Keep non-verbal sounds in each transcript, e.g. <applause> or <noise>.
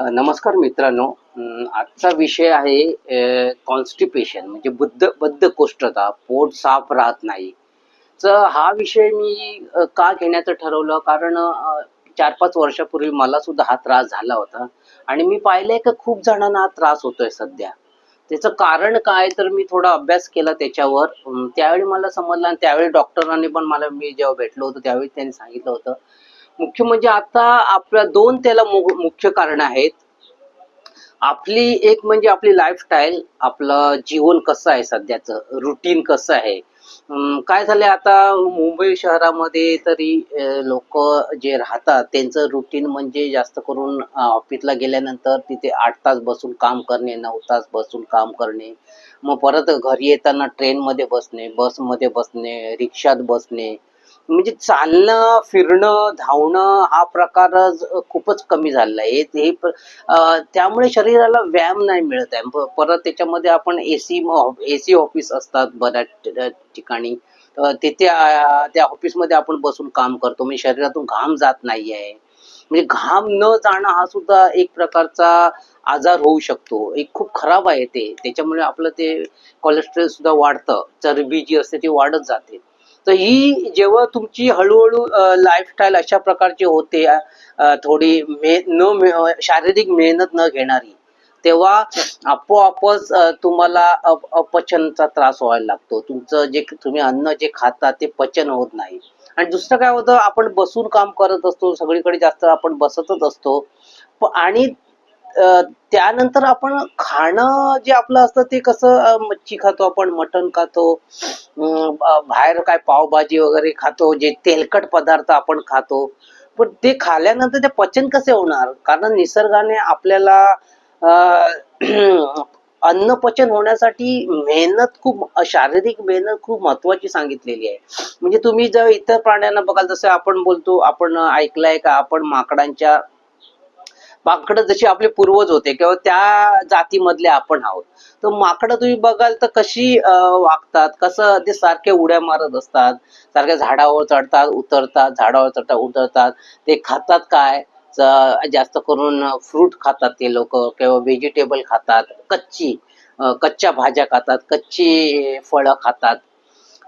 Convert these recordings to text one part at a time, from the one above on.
नमस्कार मित्रांनो. आजचा विषय आहे कॉन्स्टिपेशन म्हणजे बुद्ध बद्धकोष्ठता पोट साफ राहत नाही. तर हा विषय मी का घेण्याचं ठरवलं? कारण चार पाच वर्षापूर्वी मला सुद्धा हा त्रास झाला होता. आणि मी पाहिलंय का खूप जणांना हा त्रास होतोय सध्या. त्याचं कारण काय? तर मी थोडा अभ्यास केला त्याच्यावर. त्यावेळी मला समजलं आणि त्यावेळी डॉक्टरांनी पण मला मी जेव्हा भेटलो होतो त्यावेळी त्यांनी सांगितलं होतं मुख्य म्हणजे आता आपल्या दोन त्याला मुख्य कारण आहेत. आपली एक म्हणजे आपली लाईफस्टाईल आपलं जीवन कसं आहे सध्याचं? रुटीन कसं आहे? काय झालंय आता मुंबई शहरामध्ये तरी लोक जे राहतात त्यांचं रुटीन म्हणजे जास्त करून ऑफिसला गेल्यानंतर तिथे आठ तास बसून काम करणे नऊ तास बसून काम करणे मग परत घरी येताना ट्रेनमध्ये बसणे बसमध्ये बसणे रिक्षात बसणे म्हणजे चालणं फिरणं धावणं हा प्रकार खूपच कमी झालेला आहे हे- त्यामुळे शरीराला व्यायाम नाही मिळत आहे. परत त्याच्यामध्ये आपण एसी एसी ऑफिस असतात बऱ्याच ठिकाणी. तिथे त्या ऑफिसमध्ये आपण बसून काम करतो. म्हणजे शरीरातून घाम जात नाही आहे म्हणजे घाम न जाणं हा सुद्धा एक प्रकारचा आजार होऊ शकतो. एक खूप खराब आहे ते. त्याच्यामुळे आपलं ते कोलेस्ट्रॉल सुद्धा वाढतं. चरबी जी असते ती वाढत जाते. तर ही जेव्हा तुमची हळूहळू लाईफस्टाईल अशा प्रकारची होते थोडी मे न शारीरिक मेहनत न घेणारी तेव्हा आपोआपच तुम्हाला अपचनचा त्रास व्हायला लागतो. तुमचं जे तुम्ही अन्न जे खाता ते पचन होत नाही. आणि दुसरं काय होतं आपण बसून काम करत असतो सगळीकडे जास्त आपण बसतच असतो. आणि त्यानंतर आपण खाणं जे आपलं असतं ते कसं मच्छी खातो आपण मटण खातो बाहेर काय पावभाजी वगैरे खातो जे तेलकट पदार्थ आपण खातो. पण ते खाल्यानंतर ते पचन कसे होणार? कारण निसर्गाने आपल्याला <clears throat> अन्न पचन होण्यासाठी मेहनत खूप शारीरिक मेहनत खूप महत्वाची सांगितलेली आहे. म्हणजे तुम्ही जर इतर प्राण्यांना बघाल जसं आपण बोलतो आपण ऐकलंय का आपण माकडांच्या माकडं जशी आपले पूर्वज होते किंवा त्या जातीमधले आपण आहोत. तर माकडं तुम्ही बघाल तर कशी वागतात कसं ते सारखे उड्या मारत असतात सारख्या झाडावर चढतात उतरतात झाडावर चढतात उतरतात ते खातात काय? जास्त करून फ्रूट खातात ते लोक किंवा व्हेजिटेबल खातात कच्ची कच्च्या भाज्या खातात कच्ची फळं खातात.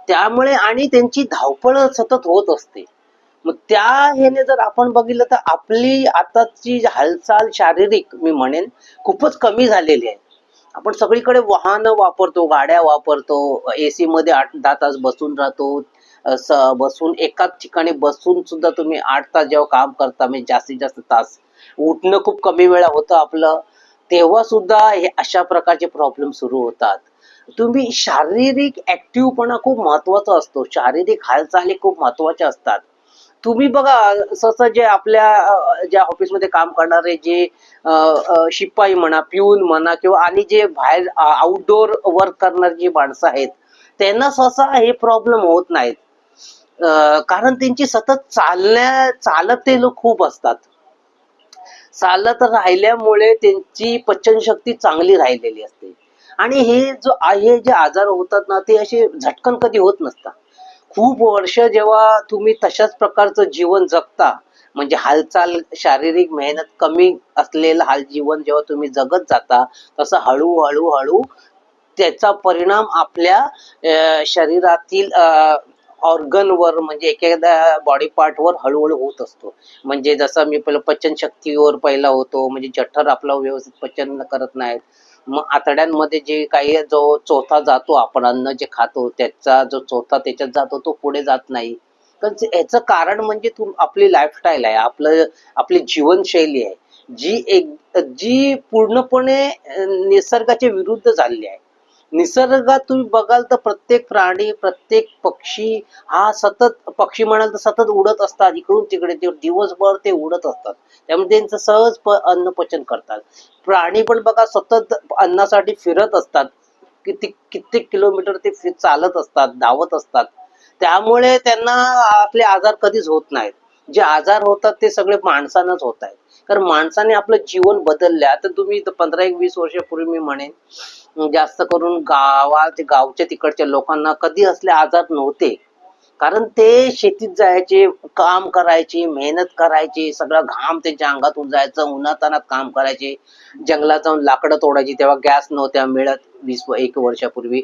त्यामुळे आणि त्यांची धावपळ सतत होत असते. मग त्या ह्याने जर आपण बघितलं तर आपली आताची हालचाल शारीरिक मी म्हणेन खूपच कमी झालेली आहे. आपण सगळीकडे वाहनं वापरतो गाड्या वापरतो एसी मध्ये आठ दहा तास बसून राहतो. बसून एकाच ठिकाणी बसून सुद्धा तुम्ही आठ तास जेव्हा काम करता म्हणजे जास्तीत जास्त तास. उठणं खूप कमी वेळा होतं आपलं. तेव्हा सुद्धा हे अशा प्रकारचे प्रॉब्लेम सुरू होतात. तुम्ही शारीरिक ऍक्टिव्हपणा खूप महत्त्वाचा असतो. शारीरिक हालचाली खूप महत्त्वाच्या असतात. तुम्ही बघा सहसा जे आपल्या ज्या ऑफिसमध्ये काम करणारे जे शिपाई म्हणा पिऊन म्हणा किंवा आणि जे बाहेर आउटडोअर वर्क करणारी जी माणसं आहेत त्यांना सहसा हे प्रॉब्लेम होत नाहीत. कारण त्यांची सतत चालण्या चालत ते लोक खूप असतात. चालत राहिल्यामुळे त्यांची पचनशक्ती चांगली राहिलेली असते. आणि हे जो आहे जे आजार होतात ना ते असे झटकन कधी होत नसतात. खूप वर्ष जेव्हा तुम्ही तशाच प्रकारचं जीवन जगता म्हणजे हालचाल शारीरिक मेहनत कमी असलेलं हाल जीवन जेव्हा तुम्ही जगत जाता तसं हळूहळू हळू त्याचा परिणाम आपल्या शरीरातील ऑर्गनवर म्हणजे एखाद्या बॉडी पार्टवर हळूहळू होत असतो. म्हणजे जसं मी पहिलं पचन शक्तीवर पहिला होतो म्हणजे जठर आपलं व्यवस्थित पचन करत नाहीत. मग आतड्यांमध्ये जे काही जो चोथा जातो आपण अन्न जे खातो त्याचा जो चोथा त्याच्यात जातो तो पुढे जात नाही. तर याचं कारण म्हणजे तू आपली लाईफस्टाईल आहे आपलं आपली जीवनशैली आहे जी एक जी पूर्णपणे निसर्गाच्या विरुद्ध झालेली आहे. निसर्गात तुम्ही बघाल तर प्रत्येक प्राणी प्रत्येक पक्षी हा सतत पक्षी म्हणाल तर सतत उडत असतात इकडून तिकडे ते दिवसभर ते उडत असतात. त्यामुळे त्यांचं सहज प अन्न पचन करतात. प्राणी पण बघा सतत अन्नासाठी फिरत असतात. किती कित्येक किलोमीटर ते चालत असतात धावत असतात. त्यामुळे त्यांना आपले आजार कधीच होत नाहीत. जे आजार होतात ते सगळे माणसांनाच होत आहेत. कारण माणसाने आपलं जीवन बदललं. आता तुम्ही पंधरा एक वीस वर्षापूर्वी मी म्हणेन जास्त करून गावात गावच्या तिकडच्या लोकांना कधी असले आजार नव्हते. कारण ते शेतीत जायचे काम करायचे मेहनत करायचे सगळं घाम त्यांच्या अंगातून जायचं उन्हातानात काम करायचे. जंगलात जाऊन लाकडं तोडायची तेव्हा गॅस नव्हत्या मिळत वीस एक वर्षापूर्वी.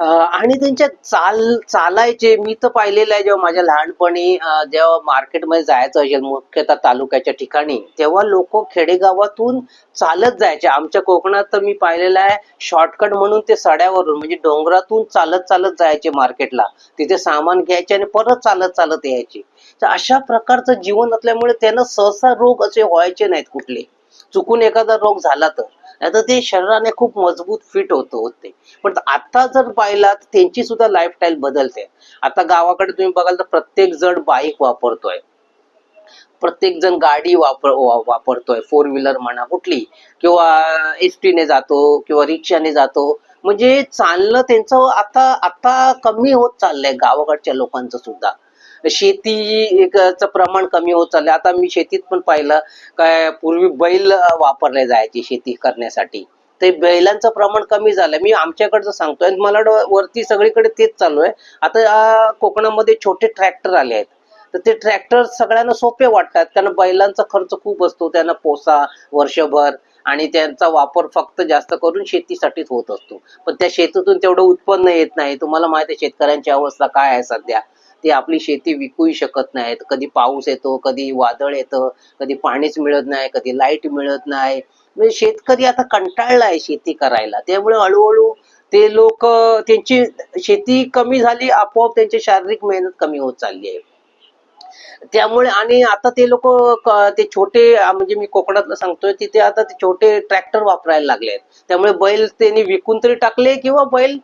आणि त्यांच्या चाल चालायचे मी तर पाहिलेलं आहे जेव्हा माझ्या लहानपणी जेव्हा मार्केटमध्ये जायचं असेल मुख्यतः तालुक्याच्या ठिकाणी तेव्हा लोक खेडेगावातून चालत जायचे. आमच्या कोकणात तर मी पाहिलेलं आहे शॉर्टकट म्हणून ते सड्यावरून म्हणजे डोंगरातून चालत चालत जायचे मार्केटला. तिथे सामान घ्यायचे आणि परत चालत चालत यायचे. तर अशा प्रकारचं जीवन असल्यामुळे त्यांना सहसा रोग असे व्हायचे नाहीत कुठले. चुकून एखादा रोग झाला तर. नाही ते शरीराने खूप मजबूत फिट होत होते. पण आता जर पाहिला तर त्यांची सुद्धा लाईफस्टाईल बदलते. आता गावाकडे तुम्ही बघाल तर प्रत्येक जण बाईक वापरतोय. प्रत्येक जण गाडी वापर वापरतोय. फोर व्हीलर म्हणा कुठली. किंवा एस ने जातो किंवा रिक्षाने जातो. म्हणजे चालणं त्यांचं आता आता कमी होत चाललंय गावाकडच्या लोकांचं सुद्धा. शेती प्रमाण कमी होत चाललंय. आता मी शेतीत पण पाहिलं काय पूर्वी बैल वापरले जायचे शेती करण्यासाठी. ते बैलांचं प्रमाण कमी झालंय. मी आमच्याकडचं सांगतोय मला वरती सगळीकडे तेच चालू आहे. आता कोकणामध्ये छोटे ट्रॅक्टर आले आहेत. तर ते ट्रॅक्टर सगळ्यांना सोपे वाटतात. कारण बैलांचा खर्च खूप असतो. त्यांना पोसा वर्षभर आणि त्यांचा वापर फक्त जास्त करून शेतीसाठीच होत असतो. पण त्या शेतीतून तेवढं उत्पन्न येत नाही. तुम्हाला माहिती आहे शेतकऱ्यांची अवस्था काय आहे सध्या? ते आपली शेती विकूही शकत नाहीत. कधी पाऊस येतो कधी वादळ येतं कधी पाणीच मिळत नाही कधी लाइट मिळत नाही. म्हणजे शेतकरी आता कंटाळलाय शेती करायला. त्यामुळे हळूहळू ते लोक त्यांची शेती कमी झाली आपोआप त्यांची शारीरिक मेहनत कमी होत चालली आहे. त्यामुळे आणि आता ते लोक ते छोटे म्हणजे मी कोकणातलं सांगतोय तिथे आता ते छोटे ट्रॅक्टर वापरायला लागले आहेत. त्यामुळे बैल त्यांनी विकून तरी टाकले किंवा बैल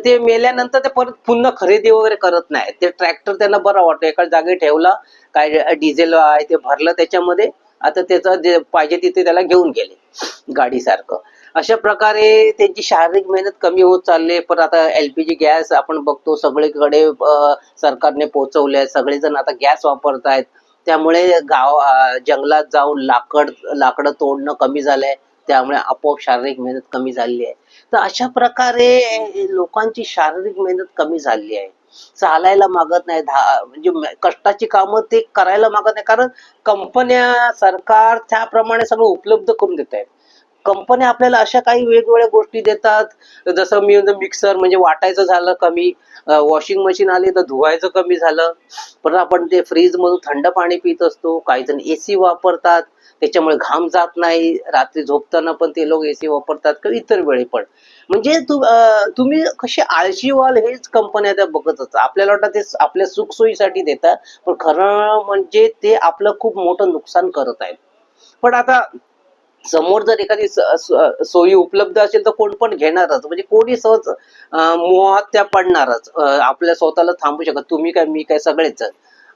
ते मेल्यानंतर ते परत पुन्हा खरेदी वगैरे करत नाही ते ट्रॅक्टर त्यांना बरा वाटतो. एका जागी ठेवला काय डिझेल आहे ते भरलं त्याच्यामध्ये आता त्याचं जे पाहिजे तिथे त्याला घेऊन गेले गाडीसारखं. अशा प्रकारे त्यांची शारीरिक मेहनत कमी होत चालली पण आता एलपीजी गॅस आपण बघतो सगळीकडे सरकारने पोहोचवले सगळेजण आता गॅस वापरतायत त्यामुळे गाव जंगलात जाऊन लाकड लाकडं तोडणं कमी झालंय. त्यामुळे आपोआप शारीरिक मेहनत कमी झालेली आहे. तर अशा प्रकारे लोकांची शारीरिक मेहनत कमी झाली आहे. चालायला मागत नाही. धा- म्हणजे कष्टाची कामं ते करायला मागत नाही. कारण कंपन्या सरकार त्याप्रमाणे सगळं उपलब्ध करून देत आहेत. कंपन्या आपल्याला अशा काही वेगवेगळ्या गोष्टी देतात. जसं मी मिक्सर म्हणजे वाटायचं झालं कमी वॉशिंग मशीन आली तर धुवायचं कमी झालं. पण आपण ते फ्रीज मधून थंड पाणी पित असतो. काही जण एसी वापरतात. त्याच्यामुळे घाम जात नाही. रात्री झोपताना पण ते लोक एसी वापरतात किंवा इतर वेळी पण. म्हणजे तु, तुम्ही कसे आळशी व्हाल हेच कंपन्या त्या बघत असतात. आपल्याला वाटतं ते आपल्या सुखसोयीसाठी देतात. पण खरं म्हणजे ते आपलं खूप मोठं नुकसान करत आहेत. पण आता समोर जर एखादी सोयी उपलब्ध असेल तर कोण पण घेणारच. म्हणजे कोणी सहज मोहात त्या पडणारच. आपल्या स्वतःला थांबू शकत तुम्ही काय मी काय सगळेच.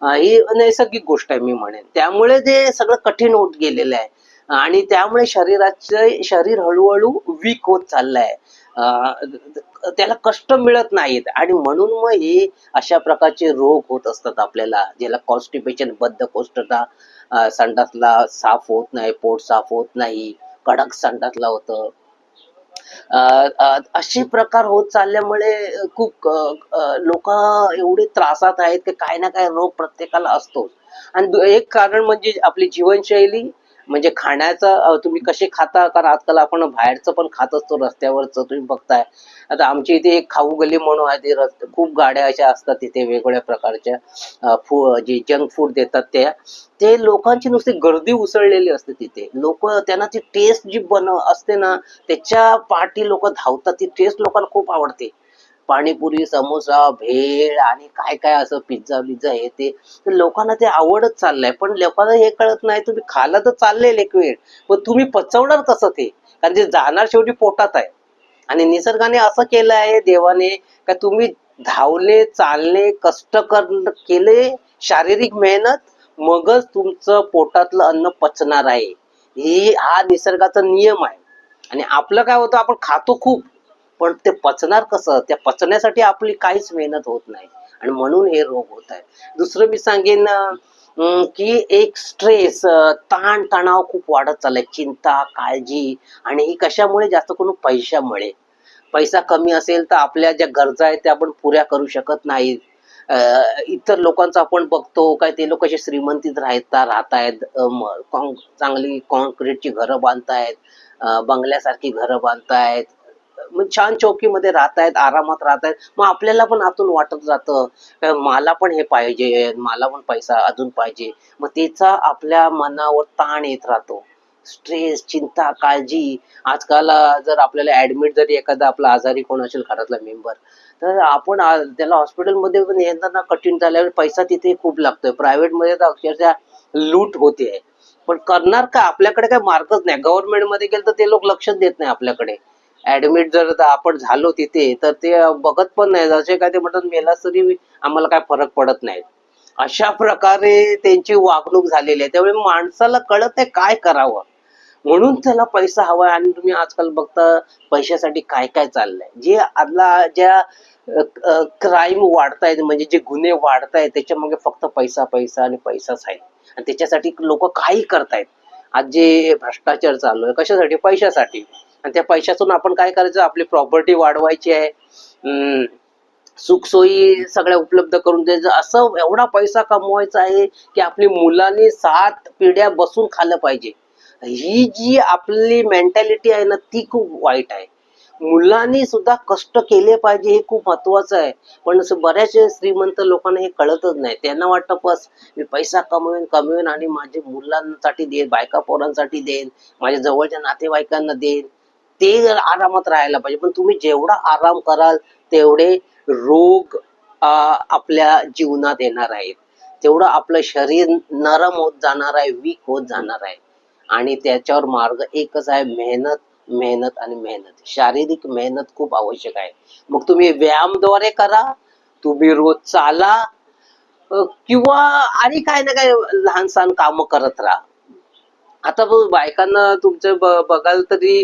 ही नैसर्गिक गोष्ट आहे मी म्हणेन. त्यामुळे ते सगळं कठीण होत गेलेलं आहे. आणि त्यामुळे शरीराचे शरीर हळूहळू वीक होत चाललंय आहे. त्याला कष्ट मिळत नाहीत. आणि म्हणून मग हे अशा प्रकारचे रोग होत असतात आपल्याला ज्याला कॉन्स्टिपेशन बद्ध कोष्ठता संडासला साफ होत नाही पोट साफ होत नाही कडक संडासला होतं. अं, असे प्रकार होत चालल्यामुळे खूप लोक एवढे त्रासात आहेत की काय ना काय रोग प्रत्येकाला असतोच. आणि एक कारण म्हणजे आपली जीवनशैली म्हणजे खाण्याचं तुम्ही कसे खाता? कारण आजकाल आपण बाहेरचं पण खात असतो रस्त्यावरचं तुम्ही बघताय. आता आमच्या इथे एक खाऊ गली म्हणून आहे ते रस्ते खूप गाड्या अशा असतात तिथे वेगवेगळ्या प्रकारच्या फू जे जंक फूड देतात त्या ते लोकांची नुसती गर्दी उसळलेली असते तिथे. लोक त्यांना ती टेस्ट जी बन असते ना त्याच्या पाठी लोक धावतात. ती टेस्ट लोकांना खूप आवडते. पाणीपुरी समोसा भेळ आणि काय काय असं पिझ्झा बिझ्झा हे ते. तर लोकांना ते आवडत चाललंय. पण लोकांना हे कळत नाही. तुम्ही खाला तर चाललेल एक वेळ. पण तुम्ही पचवणार कसं ते? कारण ते जाणार शेवटी पोटात आहे. आणि निसर्गाने असं केलं आहे देवाने का तुम्ही धावले चालले कष्ट कर केले शारीरिक मेहनत मगच तुमचं पोटातलं अन्न पचणार आहे. ही हा निसर्गाचा नियम आहे. आणि आपलं काय होतं आपण खातो खूप. पण ते पचणार कसं? त्या पचण्यासाठी आपली काहीच मेहनत होत नाही. आणि म्हणून हे रोग होत आहे दुसरं मी सांगेन की एक स्ट्रेस ताण तणाव खूप वाढत चाललाय. चिंता काळजी आणि ही कशामुळे जास्त करून पैशामुळे. पैसा कमी असेल तर आपल्या ज्या गरजा आहेत त्या आपण पुऱ्या करू शकत नाहीत इतर लोकांचं आपण बघतो काय ते लोक असे श्रीमंतीत राहता राहतायत अं, चांगली कॉन्क्रीटची घरं बांधतायत बंगल्यासारखी घरं बांधतायत. छान चौकीमध्ये राहतायत आरामात राहतायत. मग आपल्याला पण आतून वाटत जातं मला पण हे पाहिजे मला पण पैसा अजून पाहिजे. मग त्याचा आपल्या मनावर ताण येत राहतो. स्ट्रेस चिंता काळजी. आजकाल जर आपल्याला ऍडमिट जरी एखादा आपला आजारी कोण असेल घरातला मेंबर तर आपण त्याला हॉस्पिटलमध्ये पण येताना कठीण झाल्यावर पैसा तिथे खूप लागतोय. प्रायव्हेटमध्ये तर अक्षरशः लूट होते. पण करणार का? आपल्याकडे काही मार्गच नाही. गव्हर्नमेंटमध्ये गेलं तर ते लोक लक्षच देत नाही आपल्याकडे. ऍडमिट जर आपण झालो तिथे तर ते बघत पण नाही जसे काय ते म्हणतात मेलास तरी आम्हाला काय फरक पडत नाही. अशा प्रकारे त्यांची वागणूक झालेली आहे. त्यामुळे माणसाला कळत आहे काय करावं. म्हणून त्याला पैसा हवाय. आणि तुम्ही आजकाल बघता पैशासाठी काय काय चाललंय. जे आदला ज्या क्राईम वाढतायत म्हणजे जे गुन्हे वाढतायत त्याच्या फक्त पैसा पैसा आणि पैसाच आहे. आणि त्याच्यासाठी लोक काही करतायत. आज जे भ्रष्टाचार चालू आहे कशासाठी? पैशासाठी. आणि त्या पैशातून आपण काय करायचं? आपली प्रॉपर्टी वाढवायची आहे. हम्म, सुखसोयी सगळ्या उपलब्ध करून द्यायचं. असं एवढा पैसा कमवायचा आहे की आपली मुलांनी सात पिढ्या बसून खाल्लं पाहिजे. ही जी आपली मेंटॅलिटी आहे ना ती खूप वाईट आहे. मुलांनी सुद्धा कष्ट केले पाहिजे हे खूप महत्वाचं आहे. पण असं बऱ्याच श्रीमंत लोकांना हे कळतच नाही. त्यांना वाटतं बस मी पैसा कमवेन कमवेन आणि माझ्या मुलांसाठी देईन बायका पोरांसाठी देईन माझ्या जवळच्या नातेवाईकांना देईन. ते आरामात राहायला पाहिजे. पण तुम्ही जेवढा आराम कराल तेवढे रोग आपल्या जीवनात येणार आहेत. तेवढं आपलं शरीर नरम होत जाणार आहे वीक होत जाणार आहे. आणि त्याच्यावर मार्ग एकच आहे मेहनत मेहनत आणि मेहनत. शारीरिक मेहनत खूप आवश्यक आहे. मग तुम्ही व्यायामद्वारे करा तुम्ही रोज चाला किंवा आणि काय ना काय लहान सहान कामं करत राहा. आता बघ बायकांना तुमचं बघाल तरी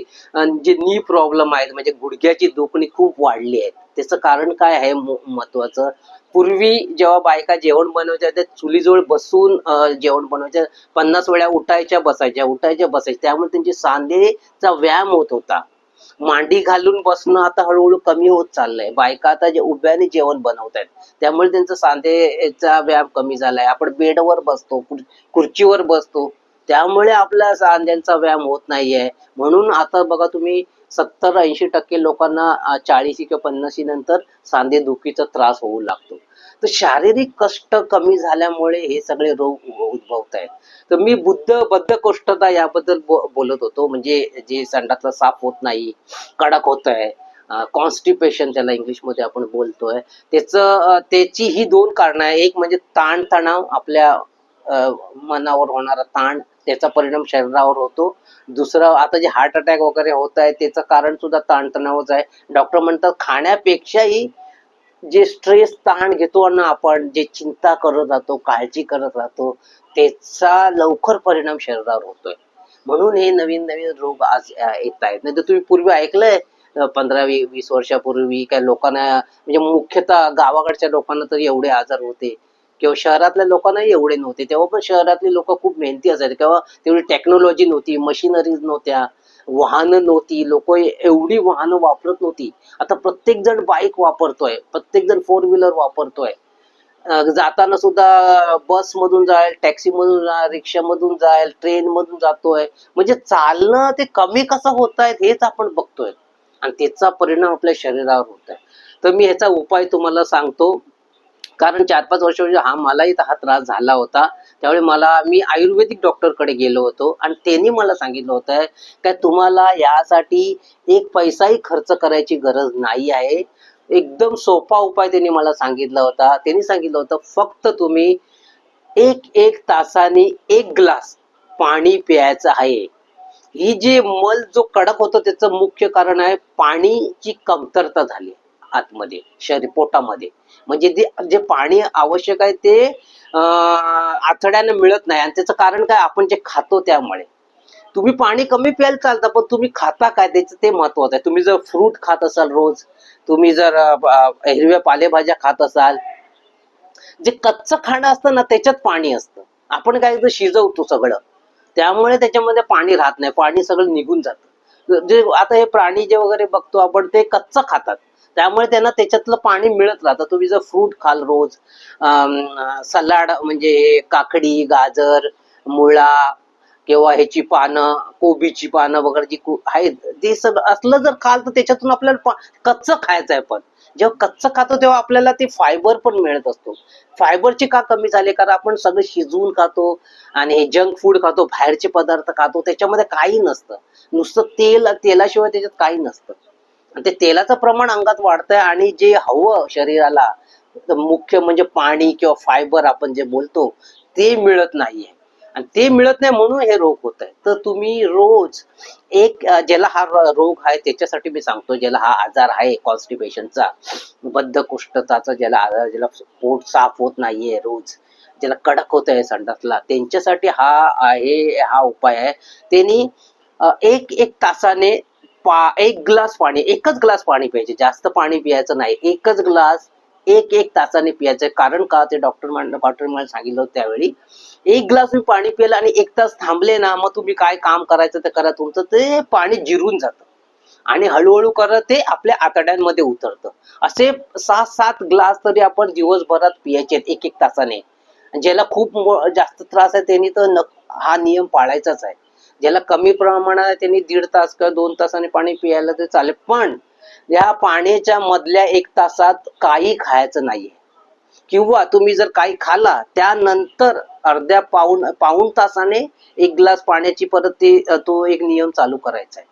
जे नी प्रॉब्लेम आहेत म्हणजे गुडघ्याची दुखणी खूप वाढली आहे त्याचं कारण काय आहे महत्वाचं? पूर्वी जेव्हा बायका जेवण बनवायच्या त्या चुलीजवळ बसून जेवण बनवायच्या. पन्नास वेळा उठायच्या बसायच्या. उठायच्या बसायच्या. त्यामुळे त्यांची सांधेचा व्यायाम होत होता. मांडी घालून बसणं आता हळूहळू कमी होत चाललंय. बायका आता जे उभ्याने जेवण बनवत आहेत त्यामुळे त्यांचा सांधेचा व्यायाम कमी झालाय. आपण बेडवर बसतो खुर्चीवर बसतो. त्यामुळे आपल्या सांध्यांचा व्यायाम होत नाहीये. म्हणून आता बघा तुम्ही सत्तर ऐंशी टक्के लोकांना चाळीशी किंवा पन्नाशी नंतर सांधे दुखीचा त्रास होऊ लागतो. तर शारीरिक कष्ट कमी झाल्यामुळे हे सगळे रोग उद्भवत आहेत तर मी बुद्ध बद्धकोष्ठता याबद्दल बो- बोलत होतो. म्हणजे जे संडातला साफ होत नाही कडक होत आहे कॉन्स्टिपेशन त्याला इंग्लिशमध्ये आपण बोलतोय त्याचं त्याची ही दोन कारणं आहे एक म्हणजे ताणतणाव आपल्या मनावर होणारा ताण त्याचा परिणाम शरीरावर होतो. दुसरं आता जे हार्ट अटॅक वगैरे होत आहे त्याचं कारण सुद्धा ताणतणावच आहे. डॉक्टर म्हणतात खाण्यापेक्षाही जे स्ट्रेस ताण घेतो ना आपण जे चिंता करत राहतो काळजी करत राहतो त्याचा लवकर परिणाम शरीरावर होतोय. म्हणून हे नवीन नवीन रोग आज येत आहेत. नाही तर तुम्ही पूर्वी ऐकलंय पंधरा वीस वर्षापूर्वी काय लोकांना म्हणजे मुख्यतः गावाकडच्या लोकांना तर एवढे आजार होते. किंवा शहरातल्या लोकांना एवढे नव्हते. तेव्हा पण शहरातले लोक खूप मेहनती असायचे. किंवा तेवढी टेक्नॉलॉजी नव्हती मशिनरीज नव्हत्या वाहनं नव्हती लोक एवढी वाहनं वापरत नव्हती. आता प्रत्येक जण बाईक वापरतोय प्रत्येक जण फोर व्हीलर वापरतोय जाताना सुद्धा बस मधून जाईल टॅक्सी मधून जाईल रिक्षा मधून जाईल ट्रेन मधून जातोय. म्हणजे चालणं ते कमी कसं होत आहेत हेच आपण बघतोय. आणि त्याचा परिणाम आपल्या शरीरावर होत आहे तर मी ह्याचा उपाय तुम्हाला सांगतो. कारण चार पाच वर्षापूर्वी म्हणजे हा मलाही हा त्रास झाला होता. त्यामुळे मला मी आयुर्वेदिक डॉक्टरकडे गेलो होतो आणि त्यांनी मला सांगितलं होतं काय तुम्हाला यासाठी एक पैसाही खर्च करायची गरज नाही आहे. एकदम सोपा उपाय त्यांनी मला सांगितला होता. त्यांनी सांगितलं होतं फक्त तुम्ही एक एक तासाने एक ग्लास पाणी प्यायचं आहे. ही जे मल जो कडक होतं त्याचं मुख्य कारण आहे पाणीची कमतरता झाली. आतमध्ये शरीर पोटामध्ये. म्हणजे जे जे पाणी आवश्यक आहे ते आथड्यानं मिळत नाही. आणि त्याचं कारण काय? आपण जे खातो त्यामुळे. तुम्ही पाणी कमी प्यायला चालतं पण तुम्ही खाता काय? त्याचं ते महत्वाचं आहे. तुम्ही जर फ्रूट खात असाल रोज तुम्ही जर हिरव्या पालेभाज्या खात असाल जे कच्चं खाणं असतं ना त्याच्यात पाणी असतं. आपण काय शिजवतो सगळं. त्यामुळे त्याच्यामध्ये पाणी राहत नाही. पाणी सगळं निघून जातं. जे आता हे प्राणी जे वगैरे बघतो आपण ते कच्चं खातात. त्यामुळे त्यांना त्याच्यातलं पाणी मिळत राहतं. तुम्ही जर फ्रूट खाल रोज सलाड म्हणजे काकडी गाजर मुळा किंवा ह्याची पानं कोबीची पानं वगैरे जी आहेत ते सगळं असलं जर खाल तर त्याच्यातून आपल्याला कच्चं खायचं आहे पण. जेव्हा कच्चं खातो तेव्हा आपल्याला ते फायबर पण मिळत असतो. फायबरचे का कमी झाले? कारण आपण सगळं शिजवून खातो आणि हे जंक फूड खातो बाहेरचे पदार्थ खातो त्याच्यामध्ये काही नसतं. नुसतं तेल तेलाशिवाय त्याच्यात काही नसतं. आणि ते तेलाचं प्रमाण अंगात वाढतंय आणि जे हवं शरीराला मुख्य म्हणजे पाणी किंवा फायबर आपण जे बोलतो ते मिळत नाहीये. आणि ते मिळत नाही म्हणून हे रोग होत आहे. तर तुम्ही रोज एक ज्याला हा रोग आहे त्याच्यासाठी मी सांगतो ज्याला हा आजार आहे कॉन्स्टिपेशनचा बद्धकुष्ठताचा ज्याला आजार ज्याला पोट साफ होत नाहीये रोज ज्याला कडक होत आहे संडासला त्यांच्यासाठी हा आहे हा उपाय आहे. त्यांनी एक एक तासाने पा एक ग्लास पाणी एकच ग्लास पाणी प्यायचे जास्त पाणी प्यायचं नाही एकच ग्लास एक एक तासाने पियायचं. कारण का? ते डॉक्टर डॉक्टर मला सांगितलं होतं त्यावेळी एक ग्लास तुम्ही पाणी पिलं आणि एक तास थांबले ना मग तुम्ही काय काम करायचं ते करा. तुमचं ते पाणी जिरून जातं. आणि हळूहळू करत ते आपल्या आतड्यांमध्ये उतरतं. असे सहा सात ग्लास तरी आपण दिवसभरात पियायचे एक एक तासाने. ज्याला खूप जास्त त्रास आहे त्यांनी तर हा नियम पाळायचाच आहे. ज्याला कमी प्रमाणात त्यांनी दीड तास किंवा दोन तासाने पाणी पियायला ते चालेल. पण या पाण्याच्या मधल्या एक तासात काही खायचं नाहीये. किंवा तुम्ही जर काही खाला त्यानंतर अर्ध्या पाऊण पाऊण तासाने एक ग्लास पाण्याची परत ते तो एक नियम चालू करायचा आहे.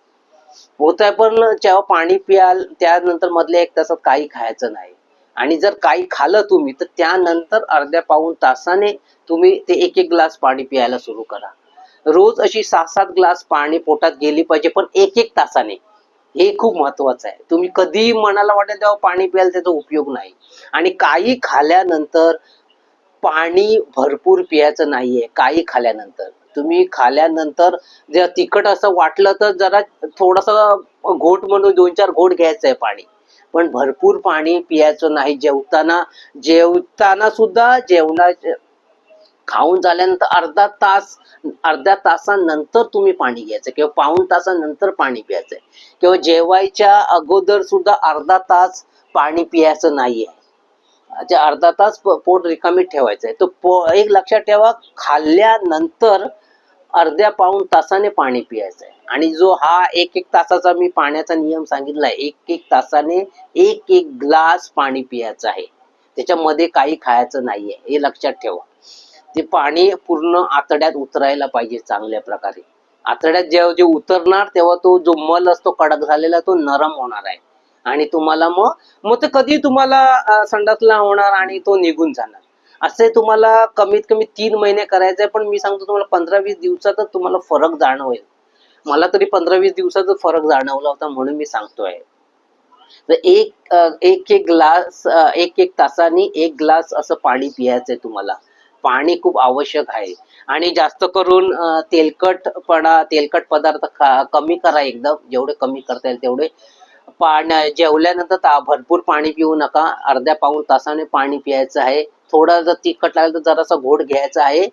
होत आहे पण जेव्हा पाणी पियाल त्यानंतर मधल्या एक तासात काही खायचं नाही. आणि जर काही खाल्लं तुम्ही तर त्यानंतर अर्ध्या पाऊन तासाने तुम्ही ते एक एक ग्लास पाणी प्यायला सुरू करा. रोज अशी सात सात ग्लास पाणी पोटात गेली पाहिजे पण एक एक तासाने. हे खूप महत्वाचं आहे. तुम्ही कधी मनाला वाटेल तेव्हा पाणी प्यायला त्याचा उपयोग नाही. आणि काही खाल्यानंतर पाणी भरपूर प्यायचं नाहीये काही खाल्यानंतर. तुम्ही खाल्यानंतर जर तिखट असं वाटलं तर जरा थोडासा घोट म्हणून दोन चार घोट घ्यायचं आहे पाणी. पण भरपूर पाणी पियाचं नाही जेवताना जेवताना सुद्धा जेवणा खाऊन झाल्यानंतर अर्धा तास अर्ध्या तासानंतर तुम्ही पाणी घ्यायचं किंवा पाऊण तासानंतर पाणी प्यायचंय किंवा जेवायच्या अगोदर सुद्धा अर्धा तास पाणी पियाचं नाहीये. अच्छा अर्धा तास पोट रिकामी ठेवायचं आहे. तो पो एक लक्षात ठेवा खाल्ल्यानंतर अर्ध्या पाऊण तासाने पाणी पियायचं आहे. आणि जो हा एक एक तासाचा मी पाण्याचा नियम सांगितलाय एक एक तासाने एक एक ग्लास पाणी पियायचं आहे. त्याच्यामध्ये काही खायचं नाहीये हे लक्षात ठेवा. ते पाणी पूर्ण आतड्यात उतरायला पाहिजे चांगल्या प्रकारे. आतड्यात जेव्हा जे उतरणार तेव्हा तो जो मल असतो कडक झालेला तो नरम होणार आहे. आणि तुम्हाला मग मग ते कधी तुम्हाला संडासला होणार आणि तो निघून जाणार. असे तुम्हाला कमीत कमी तीन महिने करायचे पण मी सांगतो तुम्हाला पंधरा वीस दिवसातच तुम्हाला फरक जाणवेल. मला तरी पंधरा वीस दिवसातच फरक जाणवला होता म्हणून मी सांगतोय. तर एक एक एक ग्लास एक एक तासाने एक ग्लास असं पाणी पियायचंय तुम्हाला. पाणी खूप आवश्यक आहे. आणि जास्त करून तेलकटपणा तेलकट पदार्थ खा कमी करा एकदम. जेवढे कमी करता येईल तेवढे. पाण्या जेवल्यानंतर ता भरपूर पाणी पिऊ नका. अर्ध्या पाऊण तासाने पाणी पियायचं आहे. थोडं जर तिखट लागलं तर जरासा घोट घ्यायचा आहे.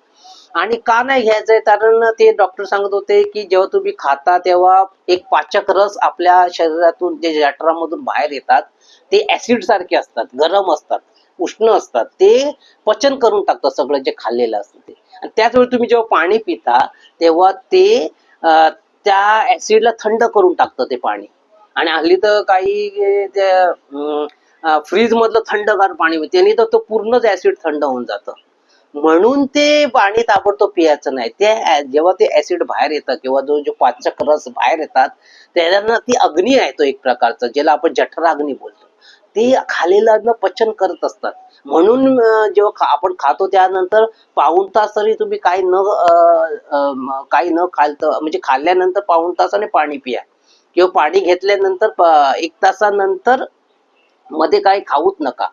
आणि का नाही घ्यायचं आहे? कारण ते डॉक्टर सांगत होते की जेव्हा तुम्ही खाता तेव्हा एक पाचक रस आपल्या शरीरातून जे जठरामधून बाहेर येतात ते ऍसिड सारखे असतात. गरम असतात. उष्ण असतात ते पचन करून टाकतात सगळं जे खाल्लेलं असतं ते. आणि त्याच वेळी तुम्ही जेव्हा पाणी पिता तेव्हा ते त्या ऍसिडला थंड करून टाकतं ते पाणी. आणि हल्ली तर काही फ्रीज मधलं थंडगार पाणी त्याने तर तो पूर्णच ऍसिड थंड होऊन जातं. म्हणून ते पाणी ताबडतोब पियाचं नाही. ते जेव्हा ते ऍसिड बाहेर येतं किंवा जो जो पाचक रस बाहेर येतात त्यांना ती अग्नी आहे तो एक प्रकारचं ज्याला आपण जठराग्नी बोलतो. ते खालेलं अन्न पचन करत असतात. म्हणून जेव्हा खा- आपण खातो त्यानंतर पाऊण तास तरी तुम्ही काही न काही न खालत म्हणजे खाल्ल्यानंतर पाऊण तासाने पाणी पिया. किंवा पाणी घेतल्यानंतर एक तासानंतरमध्ये काही खाऊच नका.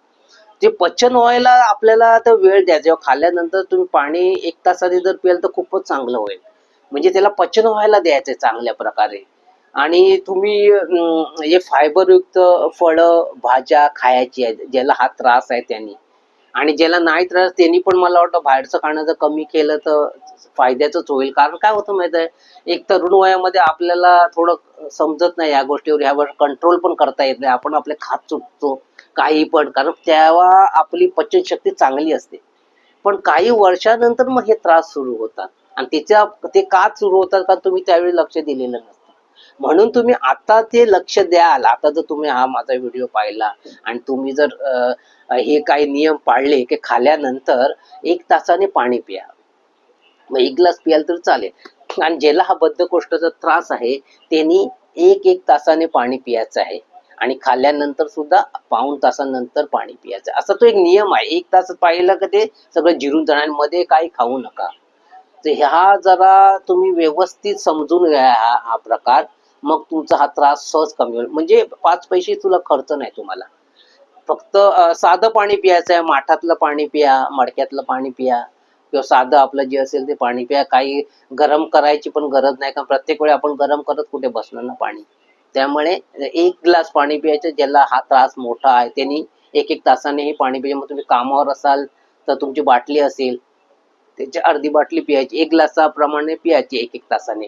ते पचन व्हायला आपल्याला तर वेळ द्या. जेव्हा खाल्ल्यानंतर तुम्ही पाणी एक तासाने जर पियाल तर खूपच चांगलं होईल. म्हणजे त्याला पचन व्हायला द्यायचं चांगल्या प्रकारे. आणि तुम्ही हे फायबरयुक्त फळं भाज्या खायची आहेत ज्याला हा त्रास आहे त्यांनी. आणि ज्याला नाही त्रास त्यांनी पण मला वाटतं बाहेरचं खाणं जर कमी केलं तर फायद्याचंच होईल. कारण काय होतं माहीत आहे एक तरुण वयामध्ये आपल्याला थोडं समजत नाही या गोष्टीवर. ह्यावर कंट्रोल पण करता येत नाही. आपण आपले खात चुकतो काही पण. कारण तेव्हा आपली पचनशक्ती चांगली असते. पण काही वर्षानंतर मग हे त्रास सुरू होतात. आणि त्याच्या ते का सुरू होतात का तुम्ही त्यावेळी लक्ष दिलेलं नसतं. म्हणून तुम्ही आता ते लक्ष द्याल. आता जर तुम्ही हा माझा व्हिडिओ पाहिला आणि तुम्ही जर हे काही नियम पाळले की खाल्यानंतर एक तासाने पाणी प्या. मग एक ग्लास पियाल तर चालेल. आणि ज्याला हा बद्धकोष्ठाचा त्रास आहे त्यांनी एक एक तासाने पाणी पियाचं आहे. आणि खाल्ल्यानंतर सुद्धा पाऊण तासानंतर पाणी पियाचं असा तो एक नियम आहे. एक तास पाहिलं का ते सगळं जिरून जाणार आणि मध्ये काही खाऊ नका. तर ह्या जरा तुम्ही व्यवस्थित समजून घ्या हा हा प्रकार. मग तुमचा हा त्रास सहज कमी होईल. म्हणजे पाच पैसे तुला खर्च नाही तुम्हाला. फक्त साधं पाणी प्यायचं आहे माठातलं पाणी पिया मडक्यातलं पाणी पिया किंवा साधं आपलं जे असेल ते पाणी प्या. काही गरम करायची पण गरज नाही कारण प्रत्येक वेळी आपण गरम करत कुठे बसणार ना पाणी. त्यामुळे एक ग्लास पाणी प्यायचं ज्याला हा त्रास मोठा आहे त्यांनी एक एक तासाने हे पाणी प्यायचं. मग तुम्ही कामावर असाल तर तुमची बाटली असेल त्याची अर्धी बाटली पियायची एक ग्लासाप्रमाणे पियायची एक एक तासाने.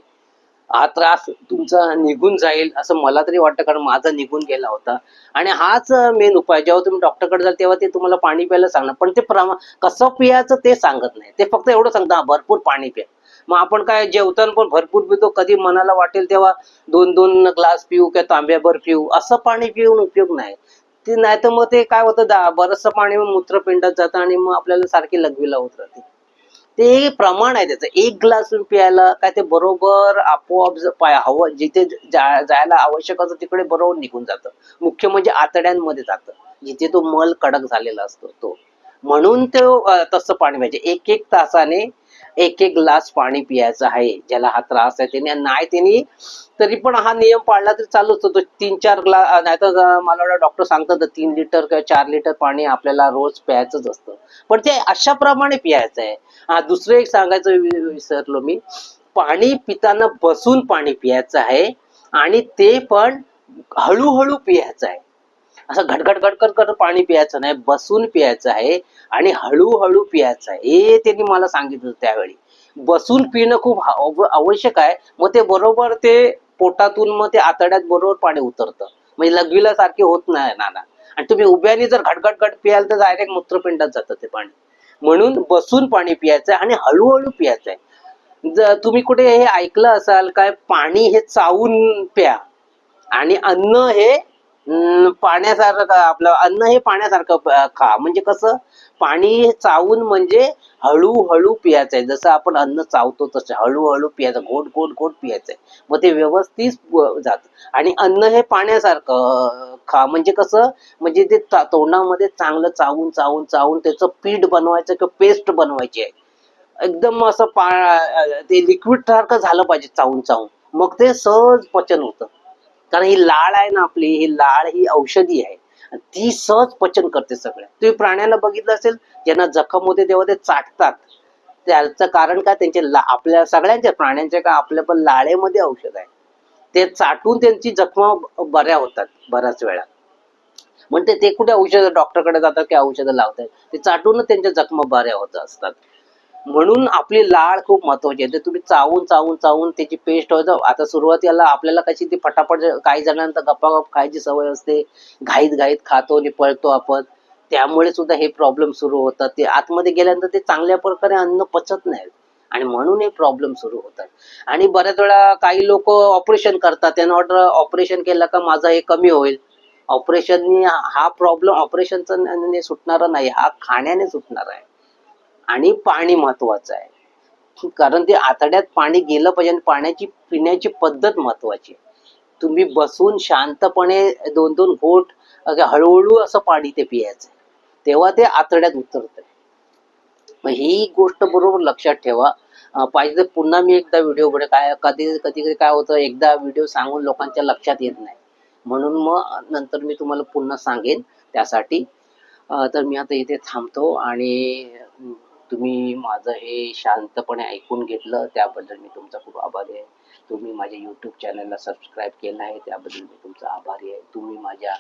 हा त्रास तुमचा निघून जाईल असं मला तरी वाटतं कारण माझा निघून गेला होता. आणि हाच मेन उपाय जेव्हा तुम्ही डॉक्टरकडे जाल तेव्हा ते तुम्हाला पाणी प्यायला सांगणार. पण ते प्रमा कसं पियाचं ते सांगत नाही. ते फक्त एवढं सांगतात भरपूर पाणी प्या. मग आपण काय जेवताना पण भरपूर पितो. कधी मनाला वाटेल तेव्हा दोन दोन ग्लास पिऊ किंवा तांब्याभर पिऊ. असं पाणी पिऊन उपयोग नाही. ते नाही तर मग ते काय होतं दा- पाणी मूत्रपिंडात जातं आणि मग आपल्याला सारखी लघवीला होत राहते. ते प्रमाण आहे त्याचं. एक ग्लास प्यायला काय ते बरोबर आपोआप हवं जिथे जायला आवश्यक असतं तिकडे बरोबर निघून जातं. मुख्य म्हणजे आतड्यांमध्ये जातं. जिथे तो मल कडक झालेला असतो तो. म्हणून तो तसं पाणी पाहिजे. एक एक तासाने एक एक ग्लास पाणी पियायचं आहे. ज्याला हा त्रास आहे त्याने नाही त्यांनी तरी पण हा नियम पाळला तरी चालूच होतो. तीन चार ग्लास नाही तर मला वाटतं डॉक्टर सांगतात तीन लिटर किंवा चार लिटर पाणी आपल्याला रोज प्यायचंच असतं. पण ते अशा प्रमाणे प्यायचं आहे. हा दुसरं एक सांगायचं विसरलो मी. पाणी पिताना बसून पाणी पियायचं आहे आणि ते पण हळूहळू पियायचं आहे. असं घटघट घटघट करत पाणी पियायचं नाही बसून पियायचं आहे आणि हळूहळू पियायचं आहे. हे त्यांनी मला सांगितलं त्यावेळी. बसून पिणं खूप आवश्यक आहे. मग ते बरोबर ते पोटातून मग ते आतड्यात बरोबर पाणी उतरतं. म्हणजे लघवीला सारखे होत नाही नाना. आणि तुम्ही उभ्याने जर घटघट घट पियाल तर डायरेक्ट मूत्रपिंडात जातं ते पाणी. म्हणून बसून पाणी पियायचं आणि हळूहळू पियायचं आहे. जर तुम्ही कुठे हे ऐकलं असाल काय पाणी हे चावून प्या. आणि अन्न हे पाण्यासारखं आपलं अन्न हे पाण्यासारखं खा. म्हणजे कसं? पाणी हे चावून म्हणजे हळूहळू पियाचं आहे जसं आपण अन्न चावतो तसं. हळूहळू पियाचं. घोट घोट घोट पियाचं आहे मग ते व्यवस्थित जात. आणि अन्न हे पाण्यासारखं खा. म्हणजे कसं? म्हणजे ते तोंडामध्ये चांगलं चावून चावून चावून त्याचं पीठ बनवायचं किंवा पेस्ट बनवायची आहे. एकदम असं पा ते लिक्विड सारखं झालं पाहिजे चावून चावून. मग ते सहज पचन होतं. कारण ही लाळ आहे ना आपली ही लाळ ही औषधी आहे. ती सहज पचन करते सगळ्या तुम्ही प्राण्याला बघितलं असेल ज्यांना जखम होते तेव्हा ते चाटतात. त्याचं कारण काय? त्यांचे आपल्या सगळ्यांच्या प्राण्यांच्या का आपल्या पण लाळेमध्ये औषध आहे. ते चाटून त्यांची जखमा बऱ्या होतात बऱ्याच वेळा. म्हणते ते कुठे औषध डॉक्टरकडे जातात की औषधं लावतात? ते चाटूनच त्यांच्या जखमा बऱ्या होत असतात. म्हणून आपली लाळ खूप महत्वाची आहे. ते तुम्ही चावून चावून चावून त्याची पेस्ट होतं आता सुरुवातीला आपल्याला कशी ती पटापट काही जणांना गप्पागप खायची सवय असते घाईत घाईत खातो आणि पळतो आपण त्यामुळे सुद्धा हे प्रॉब्लेम सुरू होतात. ते आतमध्ये गेल्यानंतर ते चांगल्या प्रकारे अन्न पचत नाही. आणि म्हणून हे प्रॉब्लेम सुरू होतात. आणि बऱ्याच वेळा काही लोक ऑपरेशन करतात. त्यांना ऑर्डर ऑपरेशन केलं का माझं हे कमी होईल. ऑपरेशनने हा प्रॉब्लेम ऑपरेशनचा सुटणारा नाही. हा खाण्याने सुटणार आहे. आणि पाणी महत्वाचं आहे. कारण ते आतड्यात पाणी गेलं पाहिजे आणि पाण्याची पिण्याची पद्धत महत्वाची आहे. तुम्ही बसून शांतपणे दोन दोन घोट हळूहळू असं पाणी ते पियायचं तेव्हा ते आतड्यात उतरत. मग ही गोष्ट बरोबर लक्षात ठेवा. पाहिजे तर पुन्हा मी एकदा व्हिडिओ काय कधी कधी कधी काय होतं एकदा व्हिडिओ सांगून लोकांच्या लक्षात येत नाही. म्हणून मग नंतर मी तुम्हाला पुन्हा सांगेन त्यासाठी. तर मी आता इथे थांबतो आणि तुम्ही माझं हे शांतपणे ऐकून घेतलं त्याबद्दल मी तुमचा खूप आभारी आहे. तुम्ही माझ्या यूट्यूब चॅनलला सबस्क्राईब केलं आहे त्याबद्दल मी तुमचा आभारी आहे. तुम्ही माझ्या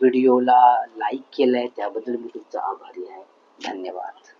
व्हिडिओला लाईक केलं आहे त्याबद्दल मी तुमचा आभारी आहे. धन्यवाद.